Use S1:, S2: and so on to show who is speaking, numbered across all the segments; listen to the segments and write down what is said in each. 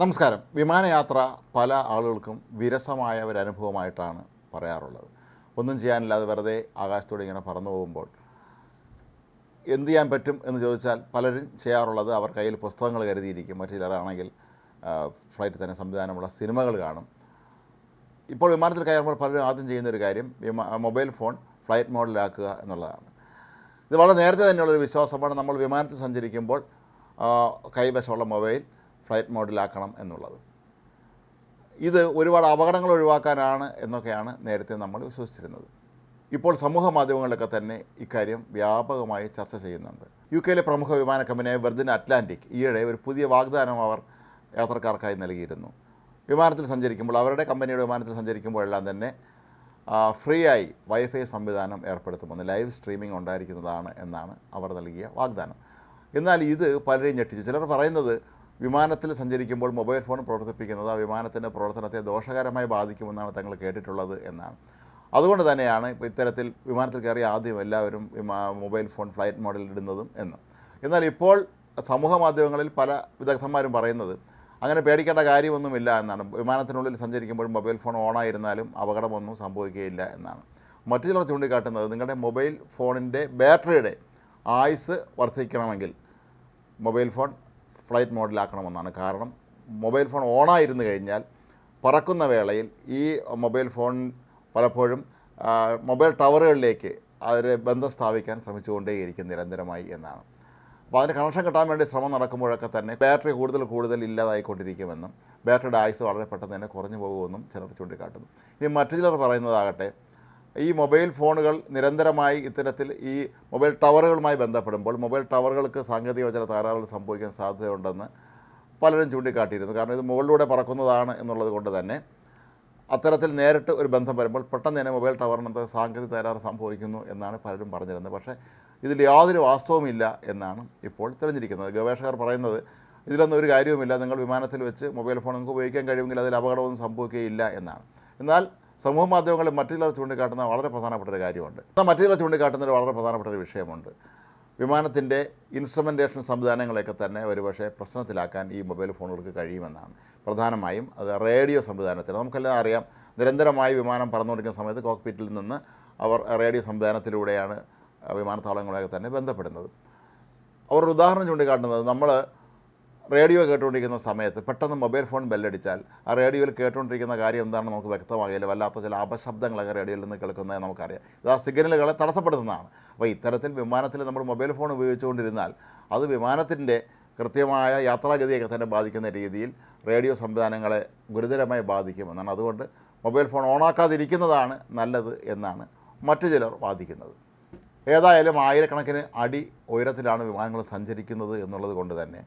S1: നമസ്കാരം. വിമാനയാത്ര പല ആളുകൾക്കും വിരസമായ ഒരു അനുഭവമായിട്ടാണ് പറയാറുള്ളത്. ഒന്നും ചെയ്യാനില്ലാതെ വെറുതെ ആകാശത്തോടെ ഇങ്ങനെ പറന്നു പോകുമ്പോൾ എന്ത് ചെയ്യാൻ പറ്റും എന്ന് ചോദിച്ചാൽ പലരും ചെയ്യാറുള്ളത് അവർ കയ്യിൽ പുസ്തകങ്ങൾ കരുതിയിരിക്കും. മറ്റു ചിലരാണെങ്കിൽ ഫ്ലൈറ്റിൽ തന്നെ സംവിധാനമുള്ള സിനിമകൾ കാണും. ഇപ്പോൾ വിമാനത്തിൽ കയറുമ്പോൾ പലരും ആദ്യം ചെയ്യുന്ന ഒരു കാര്യം മൊബൈൽ ഫോൺ ഫ്ലൈറ്റ് മോഡിലാക്കുക എന്നുള്ളതാണ്. ഇത് വളരെ നേരത്തെ തന്നെയുള്ളൊരു വിശ്വാസമാണ്. നമ്മൾ വിമാനത്തിൽ സഞ്ചരിക്കുമ്പോൾ കൈവശമുള്ള മൊബൈൽ ഫ്ലൈറ്റ് മോഡിലാക്കണം എന്നുള്ളത്. ഇത് ഒരുപാട് അപകടങ്ങൾ ഒഴിവാക്കാനാണ് എന്നൊക്കെയാണ് നേരത്തെ നമ്മൾ വിശ്വസിച്ചിരുന്നത്. ഇപ്പോൾ സമൂഹ മാധ്യമങ്ങളിലൊക്കെ തന്നെ ഇക്കാര്യം വ്യാപകമായി ചർച്ച ചെയ്യുന്നുണ്ട്. യു കെയിലെ പ്രമുഖ വിമാന കമ്പനിയായ വെർജിൻ അറ്റ്ലാന്റിക് ഈയിടെ ഒരു പുതിയ വാഗ്ദാനം അവർ യാത്രക്കാർക്കായി നൽകിയിരുന്നു. വിമാനത്തിൽ സഞ്ചരിക്കുമ്പോൾ അവരുടെ കമ്പനിയുടെ വിമാനത്തിൽ സഞ്ചരിക്കുമ്പോഴെല്ലാം തന്നെ ഫ്രീ ആയി വൈഫൈ സംവിധാനം ഏർപ്പെടുത്തുമെന്ന് ലൈവ് സ്ട്രീമിംഗ് ഉണ്ടായിരിക്കുന്നതാണ് എന്നാണ് അവർ നൽകിയ വാഗ്ദാനം. എന്നാൽ ഇത് പലരെയും ഞെട്ടിച്ചു. ചിലർ പറയുന്നത് വിമാനത്തിൽ സഞ്ചരിക്കുമ്പോൾ മൊബൈൽ ഫോൺ പ്രവർത്തിപ്പിക്കുന്നത് ആ വിമാനത്തിന്റെ പ്രവർത്തനത്തെ ദോഷകരമായി ബാധിക്കുമെന്നാണ് തങ്ങൾ കേട്ടിട്ടുള്ളത് എന്നാണ്. അതുകൊണ്ട് തന്നെയാണ് ഇത്തരത്തിൽ വിമാനത്തിൽ കയറി ആദ്യം എല്ലാവരും മൊബൈൽ ഫോൺ ഫ്ലൈറ്റ് മോഡിൽ ഇടുന്നതും എന്ന്. എന്നാൽ ഇപ്പോൾ സമൂഹ മാധ്യമങ്ങളിൽ പല വിദഗ്ധന്മാരും പറയുന്നത് അങ്ങനെ പേടിക്കേണ്ട കാര്യമൊന്നുമില്ല എന്നാണ്. വിമാനത്തിനുള്ളിൽ സഞ്ചരിക്കുമ്പോൾ മൊബൈൽ ഫോൺ ഓണായിരുന്നാലും അപകടമൊന്നും സംഭവിക്കുകയില്ല എന്നാണ്. മറ്റു ചിലർ ചൂണ്ടിക്കാട്ടുന്നത് നിങ്ങളുടെ മൊബൈൽ ഫോണിന്റെ ബാറ്ററിയുടെ ആയുസ് വർദ്ധിക്കണമെങ്കിൽ മൊബൈൽ ഫോൺ ഫ്ലൈറ്റ് മോഡിലാക്കണമെന്നാണ് കാരണം മൊബൈൽ ഫോൺ ഓണായിരുന്നു കഴിഞ്ഞാൽ പറക്കുന്ന വേളയിൽ ഈ മൊബൈൽ ഫോൺ പലപ്പോഴും മൊബൈൽ ടവറുകളിലേക്ക് അവരെ ബന്ധം സ്ഥാപിക്കാൻ ശ്രമിച്ചുകൊണ്ടേയിരിക്കും നിരന്തരമായി എന്നാണ്. അപ്പോൾ അതിന് കണക്ഷൻ കിട്ടാൻ വേണ്ടി ശ്രമം നടക്കുമ്പോഴൊക്കെ തന്നെ ബാറ്ററി കൂടുതൽ കൂടുതൽ ഇല്ലാതായിക്കൊണ്ടിരിക്കുമെന്നും ബാറ്ററിയുടെ ആയുസ് വളരെ പെട്ടെന്ന് തന്നെ കുറഞ്ഞു പോകുമെന്നും ചിലർ ചൂണ്ടിക്കാട്ടുന്നു. ഇനി മറ്റു ചിലർ പറയുന്നതാകട്ടെ ഈ മൊബൈൽ ഫോണുകൾ നിരന്തരമായി ഇത്തരത്തിൽ ഈ മൊബൈൽ ടവറുകളുമായി ബന്ധപ്പെടുമ്പോൾ മൊബൈൽ ടവറുകൾക്ക് സാങ്കേതിക ചില തകരാറുകൾ സംഭവിക്കാൻ സാധ്യതയുണ്ടെന്ന് പലരും ചൂണ്ടിക്കാട്ടിയിരുന്നു. കാരണം ഇത് മുകളിലൂടെ പറക്കുന്നതാണ് എന്നുള്ളത് കൊണ്ട് തന്നെ അത്തരത്തിൽ നേരിട്ട് ഒരു ബന്ധം വരുമ്പോൾ പെട്ടെന്ന് തന്നെ മൊബൈൽ ടവറിന് എന്താ സാങ്കേതിക തകരാറ് സംഭവിക്കുന്നു എന്നാണ് പലരും പറഞ്ഞിരുന്നത്. പക്ഷേ ഇതിൽ യാതൊരു വാസ്തവുമില്ല എന്നാണ് ഇപ്പോൾ തെളിഞ്ഞിരിക്കുന്നത്. ഗവേഷകർ പറയുന്നത് ഇതിലൊന്നും ഒരു കാര്യവുമില്ല. നിങ്ങൾ വിമാനത്തിൽ വെച്ച് മൊബൈൽ ഫോൺ നിങ്ങൾക്ക് ഉപയോഗിക്കാൻ കഴിയുമെങ്കിൽ അതിൽ അപകടമൊന്നും സംഭവിക്കുകയില്ല എന്നാണ്. എന്നാൽ സമൂഹ മാധ്യമങ്ങളിൽ മറ്റു ചൂണ്ടിക്കാട്ടുന്ന വളരെ പ്രധാനപ്പെട്ട ഒരു കാര്യമുണ്ട്. മറ്റു ചിലർ ചൂണ്ടിക്കാട്ടുന്ന വളരെ പ്രധാനപ്പെട്ട ഒരു വിഷയമുണ്ട്. വിമാനത്തിന്റെ ഇൻസ്ട്രുമെന്റേഷൻ സംവിധാനങ്ങളെയൊക്കെ തന്നെ ഒരുപക്ഷെ പ്രശ്നത്തിലാക്കാൻ ഈ മൊബൈൽ ഫോണുകൾക്ക് കഴിയുമെന്നാണ്. പ്രധാനമായും അത് റേഡിയോ സംവിധാനത്തിൽ നമുക്കെല്ലാം അറിയാം. നിരന്തരമായി വിമാനം പറന്നുകൊണ്ടിരിക്കുന്ന സമയത്ത് കോക്ക്പിറ്റിൽ നിന്ന് അവർ റേഡിയോ സംവിധാനത്തിലൂടെയാണ് വിമാനത്താവളങ്ങളെയൊക്കെ തന്നെ ബന്ധപ്പെടുന്നത്. അവർ ഉദാഹരണം ചൂണ്ടിക്കാട്ടുന്നത് നമ്മൾ റേഡിയോ കേട്ടുകൊണ്ടിരിക്കുന്ന സമയത്ത് പെട്ടെന്ന് മൊബൈൽ ഫോൺ ബെല്ലടിച്ചാൽ ആ റേഡിയോയിൽ കേട്ടുകൊണ്ടിരിക്കുന്ന കാര്യം എന്താണെന്ന് നമുക്ക് വ്യക്തമാകില്ല. വല്ലാത്ത ചില അപശബ്ദങ്ങളൊക്കെ റേഡിയോയിൽ നിന്ന് കേൾക്കുന്നത് നമുക്കറിയാം. ഇത് ആ സിഗ്നലുകളെ തടസ്സപ്പെടുത്തുന്നതാണ്. അപ്പോൾ ഇത്തരത്തിൽ വിമാനത്തിൽ നമ്മൾ മൊബൈൽ ഫോൺ ഉപയോഗിച്ചുകൊണ്ടിരുന്നാൽ അത് വിമാനത്തിന്റെ കൃത്യമായ യാത്രാഗതിയൊക്കെ തന്നെ ബാധിക്കുന്ന രീതിയിൽ റേഡിയോ സംവിധാനങ്ങളെ ഗുരുതരമായി ബാധിക്കും എന്നാണ് അതുകൊണ്ട് മൊബൈൽ ഫോൺ ഓണാക്കാതിരിക്കുന്നതാണ് നല്ലത് എന്നാണ് മറ്റു ചിലർ വാദിക്കുന്നത്. ഏതായാലും ആയിരക്കണക്കിന് അടി ഉയരത്തിലാണ് വിമാനങ്ങൾ സഞ്ചരിക്കുന്നത് എന്നുള്ളത് കൊണ്ട് തന്നെ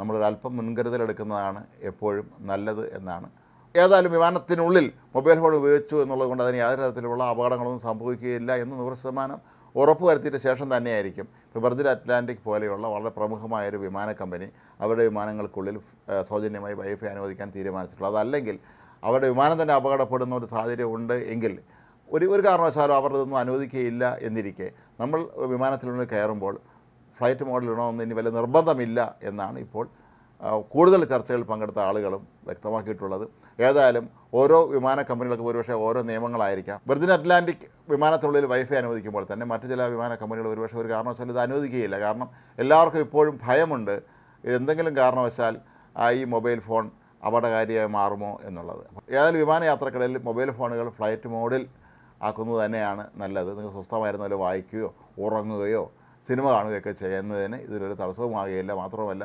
S1: നമ്മളൊരല്പം മുൻകരുതലെടുക്കുന്നതാണ് എപ്പോഴും നല്ലത് എന്നാണ്. ഏതായാലും വിമാനത്തിനുള്ളിൽ മൊബൈൽ ഫോൺ ഉപയോഗിച്ചു എന്നുള്ളത് കൊണ്ട് അതിന് യാതൊരു തരത്തിലുള്ള അപകടങ്ങളൊന്നും സംഭവിക്കുകയില്ല എന്ന് നൂറ് ശതമാനം ഉറപ്പ് വരുത്തിയിട്ട് ശേഷം തന്നെയായിരിക്കും. ഇപ്പോൾ വെർജിൻ അറ്റ്ലാന്റിക് പോലെയുള്ള വളരെ പ്രമുഖമായൊരു വിമാന കമ്പനി അവരുടെ വിമാനങ്ങൾക്കുള്ളിൽ സൗജന്യമായി വൈഫൈ അനുവദിക്കാൻ തീരുമാനിച്ചിട്ടുള്ളത്. അതല്ലെങ്കിൽ അവരുടെ വിമാനം തന്നെ അപകടപ്പെടുന്ന ഒരു സാഹചര്യം ഉണ്ട് എങ്കിൽ ഒരു ഒരു കാരണവശാലും അവർ ഇതൊന്നും അനുവദിക്കുകയില്ല എന്നിരിക്കെ. നമ്മൾ വിമാനത്തിനുള്ളിൽ കയറുമ്പോൾ ഫ്ലൈറ്റ് മോഡിൽ ഇടണമെന്ന് ഇനി വലിയ നിർബന്ധമില്ല എന്നാണ് ഇപ്പോൾ കൂടുതൽ ചർച്ചകളിൽ പങ്കെടുത്ത ആളുകളും വ്യക്തമാക്കിയിട്ടുള്ളത്. ഏതായാലും ഓരോ വിമാന കമ്പനികൾക്ക് ഒരുപക്ഷെ ഓരോ നിയമങ്ങളായിരിക്കാം. വെർജിൻ അറ്റ്ലാന്റിക് വിമാനത്തിനുള്ളിൽ വൈഫൈ അനുവദിക്കുമ്പോൾ തന്നെ മറ്റു ചില വിമാന കമ്പനികൾ ഒരുപക്ഷെ ഒരു കാരണവശാലും ഇത് അനുവദിക്കുകയില്ല. കാരണം എല്ലാവർക്കും ഇപ്പോഴും ഭയമുണ്ട് എന്തെങ്കിലും കാരണവശാൽ ഈ മൊബൈൽ ഫോൺ അപകടകാരിയായി മാറുമോ എന്നുള്ളത്. ഏതായാലും വിമാനയാത്രക്കിടയിൽ മൊബൈൽ ഫോണുകൾ ഫ്ലൈറ്റ് മോഡിൽ ആക്കുന്നത് തന്നെയാണ് നല്ലത്. നിങ്ങൾ സ്വസ്ഥമായിരുന്നാലും വായിക്കുകയോ ഉറങ്ങുകയോ സിനിമ കാണുകയൊക്കെ ചെയ്യുന്നതിന് ഇതിലൊരു തടസ്സവുമാകുകയില്ല. മാത്രമല്ല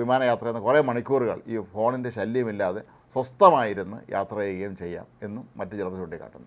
S1: വിമാനയാത്ര എന്ന കുറേ മണിക്കൂറുകൾ ഈ ഫോണിന്റെ ശല്യമില്ലാതെ സ്വസ്ഥമായിരുന്ന് യാത്ര ചെയ്യുകയും ചെയ്യാം എന്നും മറ്റു ചിലർ ചൂണ്ടിക്കാട്ടുന്നു.